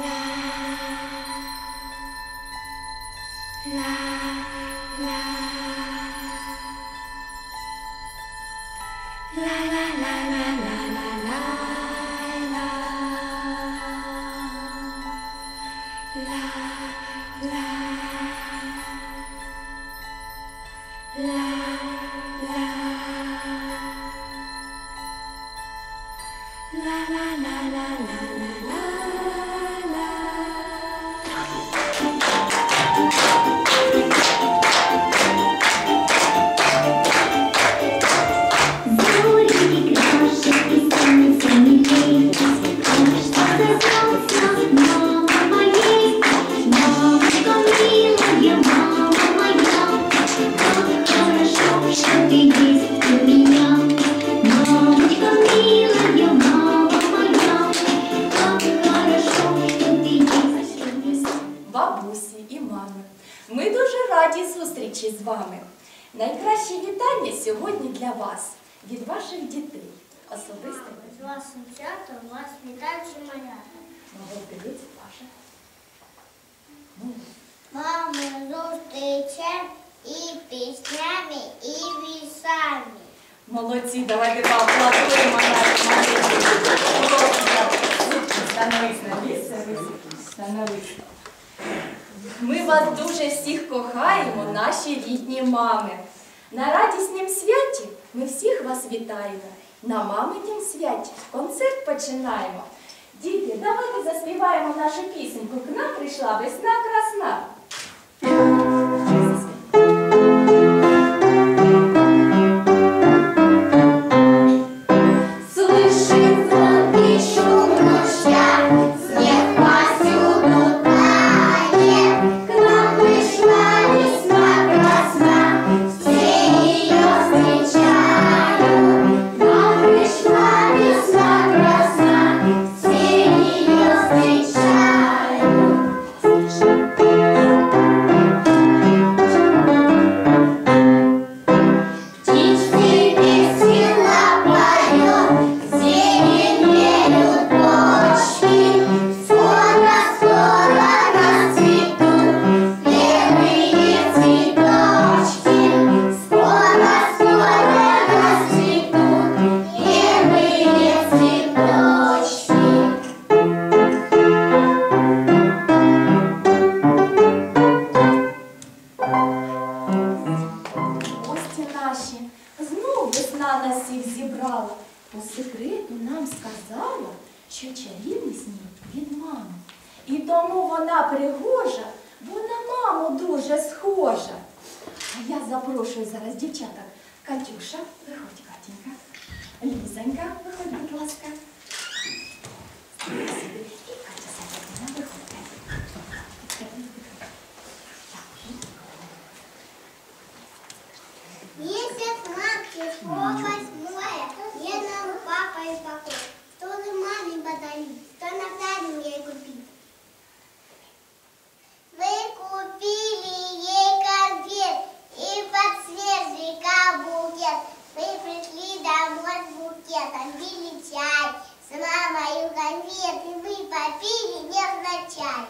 la la la. la la la la la la зустрічі з вами. Найкращі вітання сьогодні для вас від ваших дітей. Особисто З вашим святом вас вітаючи малята. молодець ваша. Ну, Мами зустрічем і піснями, і вісами. Молодці, давайте поаплодуємо нашим маленьким. Становись на місце, становись. Ми вас дуже всіх кохаємо, наші рідні мами. На радіснім святі ми всіх вас вітаємо. На маминім святі концерт починаємо. Діти, давайте заспіваємо нашу пісеньку. К нам прийшла весна красна. запрошую зараз дівчаток. Катюша, виходь, Катінька. Лізонька, виходь, будь ласка. І Катя Савельівна, виходь. Месяц март, число восьмое, мне нам папа и покой. Букет. Вы пришли домой с букетом, пили чай с мамой конфет, и вы попили нежно чай.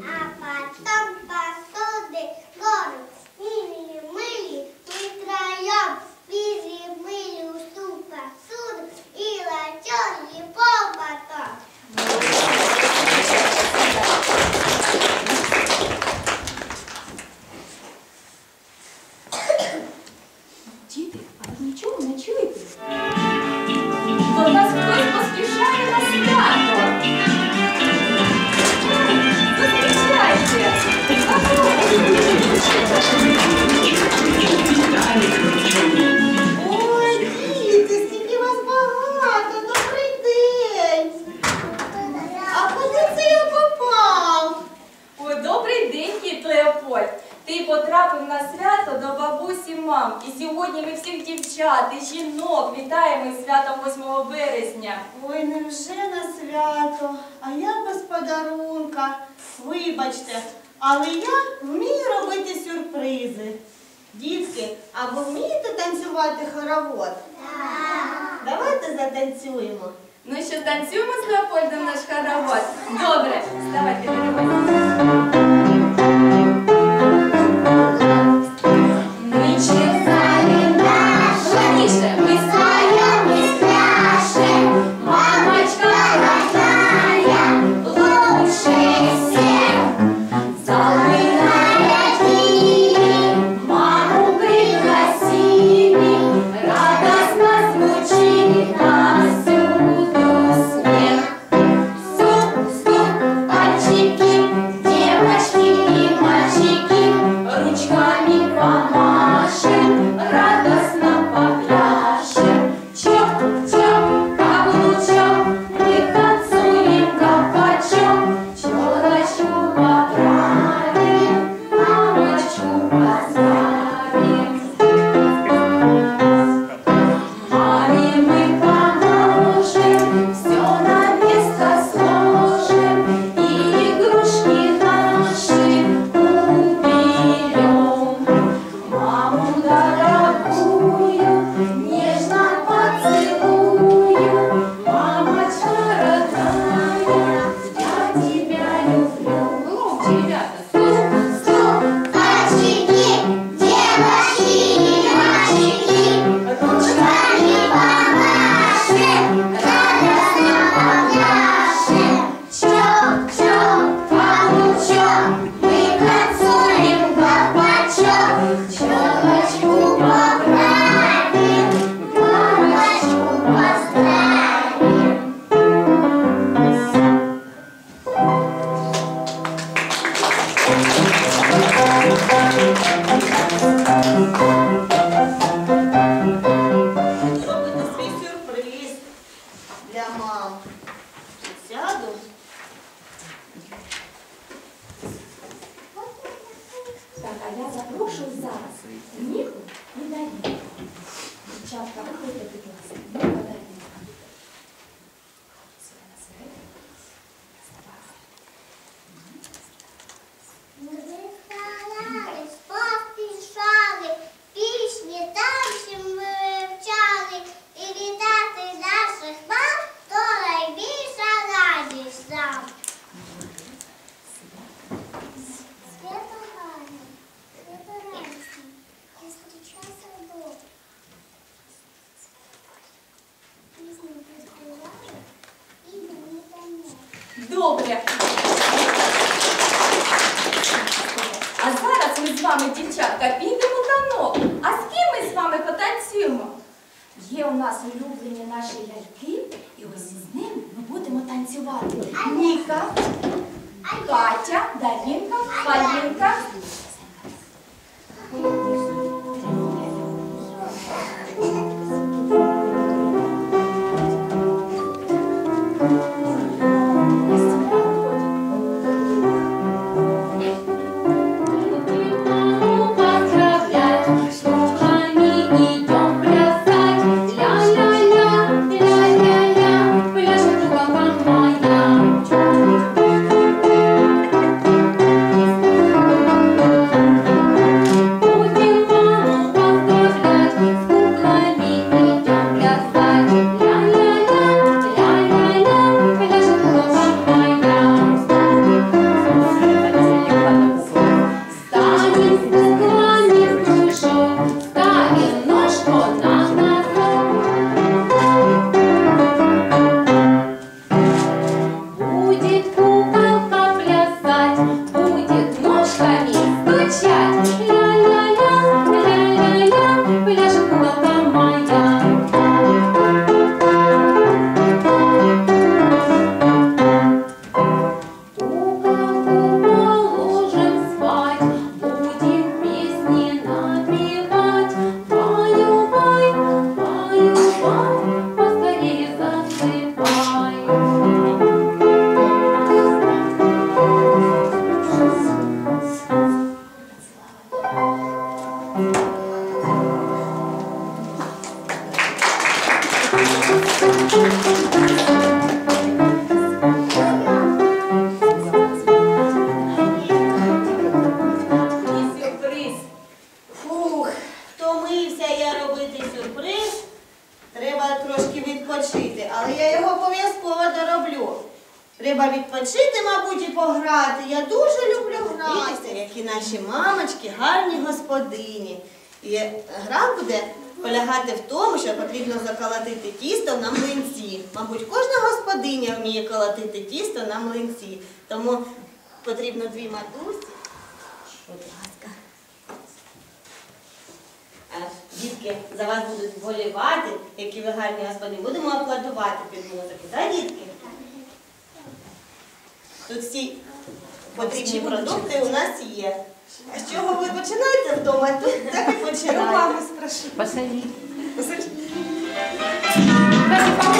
А потом посуды горы мыли, мыли, мы втроем пили, мыли усу посуду и натерли пол потом. Не? березня. Ой, невже на свято, а я без подарунка. Вибачте, але я вмію робити сюрпризи. Дітки, а ви вмієте танцювати хоровод? Так. Давайте затанцюємо. Ну що, танцюємо з Леопольдом наш хоровод? Добре, давайте. yeah. Música Є у нас улюблені наші ляльки, і ось з ним ми будемо танцювати. Ніка, Катя, Дарінка, Палінка. Дуже люблю грати. які наші мамочки гарні господині. І гра буде полягати в тому, що потрібно заколотити тісто на млинці. Мабуть, кожна господиня вміє колотити тісто на млинці. Тому потрібно дві матусі. Будь ласка. Дітки за вас будуть вболівати, які ви гарні господині. Будемо аплодувати під музику, так, дітки? Тут всі потрібні продукти у нас є. А з чого ви починаєте вдома, тут так і починаєте. Посади. Комочки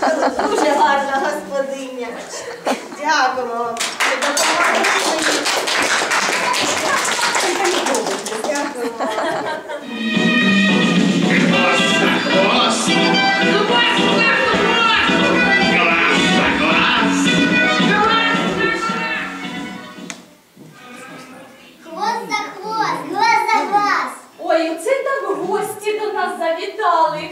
дуже гарна господиня. Дякуємо вам. Хвост за хвост, глаз за глаз. Ой, оце так гості до нас завітали.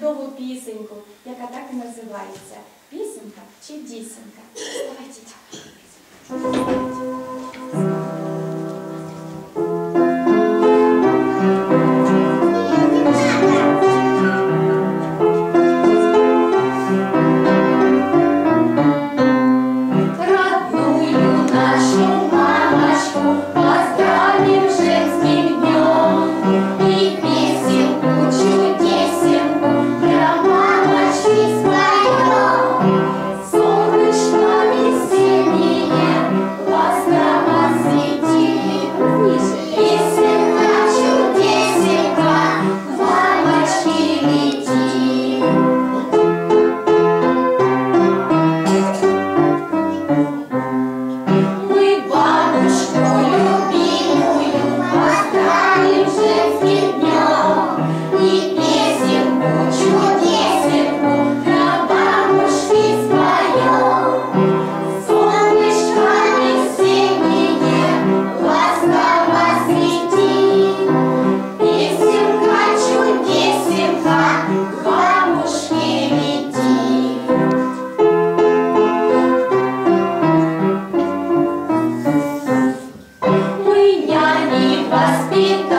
Чудову пісеньку, яка так і називається. Пісенька чи дісенька? must be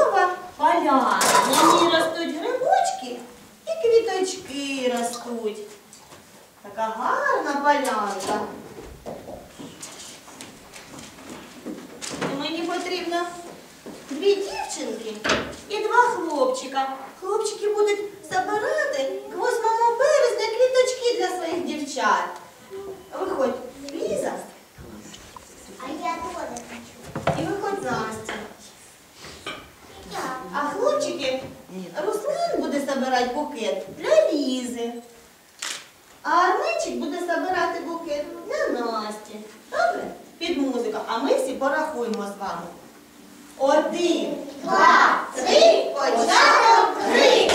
чудова поляна. На ній ростуть грибочки і квіточки ростуть. Така гарна полянка. І мені потрібно дві дівчинки і два хлопчика. Хлопчики будуть забирати к 8 березня квіточки для своїх дівчат. Виходь, Руслан буде забирати букет для Лізи. А Арменчик буде забирати букет для Насті. Добре? Під музику. А ми всі порахуємо з вами. Один, два, три, початок, три.